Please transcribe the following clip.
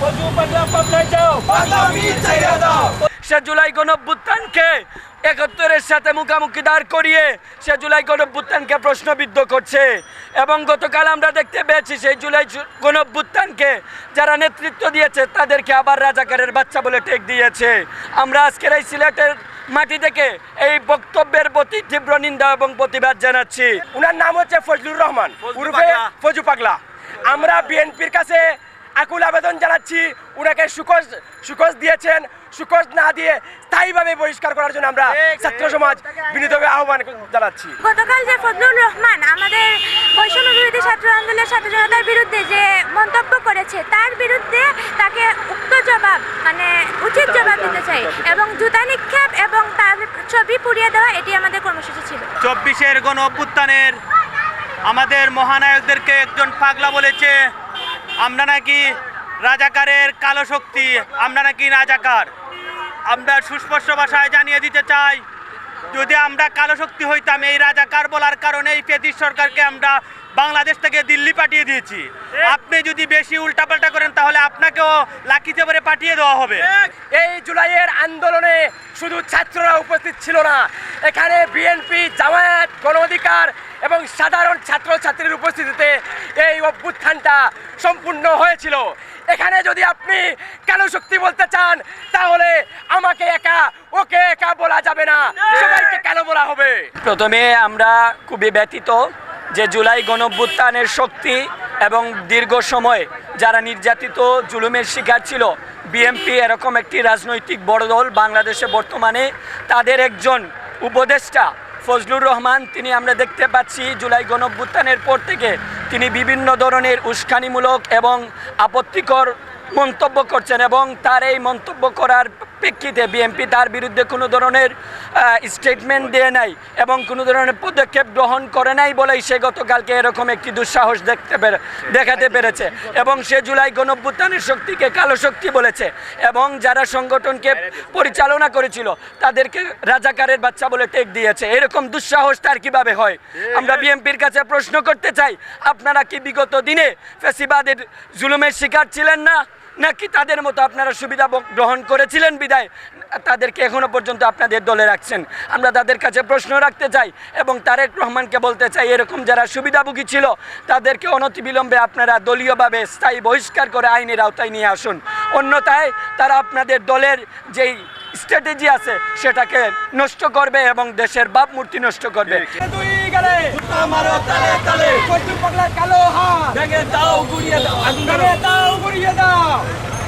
পাগলা পাবনায় যাও সে জুলাই গণভ্যুত্থানকে একাত্তরের সাথে মুখামুখি দাঁড় করিয়ে সে জুলাই গণভ্যুত্থানকে প্রশ্নবিদ্ধ করছে এবং গতকাল আমরা দেখতে পেয়েছি সেই জুলাই গণভ্যুত্থানকে যারা নেতৃত্ব দিয়েছে তাদেরকে আবার রাজাকারের বাচ্চা বলে টেক দিয়েছে। আমরা আজকের এই সিলেটের মাটি থেকে এই বক্তব্যের প্রতি তীব্র নিন্দা এবং প্রতিবাদ জানাচ্ছি। উনার নাম হচ্ছে ফজলুর রহমান। উর্ফে ফজু পাগলা। আমরা বিএনপির কাছে আকুল আবেদন জানাচ্ছি। উনাকে সুকোজ সুকোজ দিয়েছেন। সুকোজ না দিয়ে স্থায়ীভাবে বহিষ্কার করার জন্য আমরা ছাত্র সমাজ বিনীতভাবে আহ্বান জানাচ্ছি। গতকাল যে ফজলুর রহমান আমাদের বৈষম্য বিরোধী ছাত্র আন্দোলনের ছাত্র জনতার বিরুদ্ধে যে মন্তব্য করেছে তার বিরুদ্ধে তাকে উক্ত জবাব মানে উচিত জবাব দিতে চাই এবং জুতা নিক্ষেপ এবং তার ছবি পুড়িয়ে দেওয়া এটি আমাদের কর্মসূচি ছিল। চব্বিশের গণ অভ্যুত্থানের আমাদের মহানায়কদেরকে একজন পাগলা বলেছে আমরা নাকি রাজাকারের কালো শক্তি আমরা নাকি রাজাকার। আমরা সুস্পষ্ট ভাষায় জানিয়ে দিতে চাই যদি আমরা কালো শক্তি হইতাম এই রাজাকার বলার কারণে এই পেতিস সরকারকে আমরা বাংলাদেশ থেকে দিল্লি পাঠিয়ে দিয়েছি। আপনি যদি বেশি উল্টাপাল্টা লাকিতে করে পাঠিয়ে দেওয়া হবে। এই জুলাইয়ের আন্দোলনে শুধু ছাত্ররা উপস্থিত ছিল না এখানে বিএনপি জামায়াত গণ অধিকার এবং সাধারণ ছাত্রছাত্রীর উপস্থিতিতে এই অভ্যুত্থানটা সম্পূর্ণ হয়েছিল। এখানে যদি আপনি কালো শক্তি বলতে চান তাহলে আমাকে একা ওকে একা বলা যাবে না। সবাইকে কালো বলা হবে? প্রথমে আমরা খুবই ব্যতীত যে জুলাই গণভ্যুত্থানের শক্তি এবং দীর্ঘ সময় যারা নির্যাতিত, জুলুমের শিকার ছিল বিএমপি এরকম একটি রাজনৈতিক বড় দল বাংলাদেশে বর্তমানে, তাদের একজন উপদেষ্টা ফজলুর রহমান, তিনি আমরা দেখতে পাচ্ছি জুলাই গণভ্যুত্থানের পর থেকে তিনি বিভিন্ন ধরনের উস্কানিমূলক এবং আপত্তিকর মন্তব্য করছেন এবং তার এই মন্তব্য করার প্রেক্ষিতে বিএনপি তার বিরুদ্ধে কোনো ধরনের স্টেটমেন্ট দিয়ে নাই এবং কোনো ধরনের পদক্ষেপ গ্রহণ করে নাই বলেই সে গতকালকে এরকম একটি দুঃসাহস দেখতে পেরে, দেখাতে পেরেছে। এবং সে জুলাই গণভ্যুত্থানের শক্তিকে কালো শক্তি বলেছে এবং যারা সংগঠনকে পরিচালনা করেছিল তাদেরকে রাজাকারের বাচ্চা বলে টেক দিয়েছে। এরকম দুঃসাহস তার কীভাবে হয়? আমরা বিএনপির কাছে প্রশ্ন করতে চাই, আপনারা কি বিগত দিনে ফেসিবাদের জুলুমের শিকার ছিলেন না? নাকি তাদের মতো আপনারা সুবিধা গ্রহণ করেছিলেন বিদায়? তাদেরকে এখনও পর্যন্ত আপনাদের দলে রাখছেন। আমরা তাদের কাছে প্রশ্ন রাখতে চাই এবং তারেক রহমানকে বলতে চাই এরকম যারা সুবিধাভোগী ছিল তাদেরকে অনতিবিলম্বে আপনারা দলীয়ভাবে স্থায়ী বহিষ্কার করে আইনের আওতায় নিয়ে আসুন। অন্যথায় তারা আপনাদের দলের যেই স্ট্র্যাটেজি আছে সেটাকে নষ্ট করবে এবং দেশের ভাবমূর্তি নষ্ট করবে। কালো ভেঙে দাও গুড়িয়ে দাও। ভেঙে দাও গড়িয়ে দাও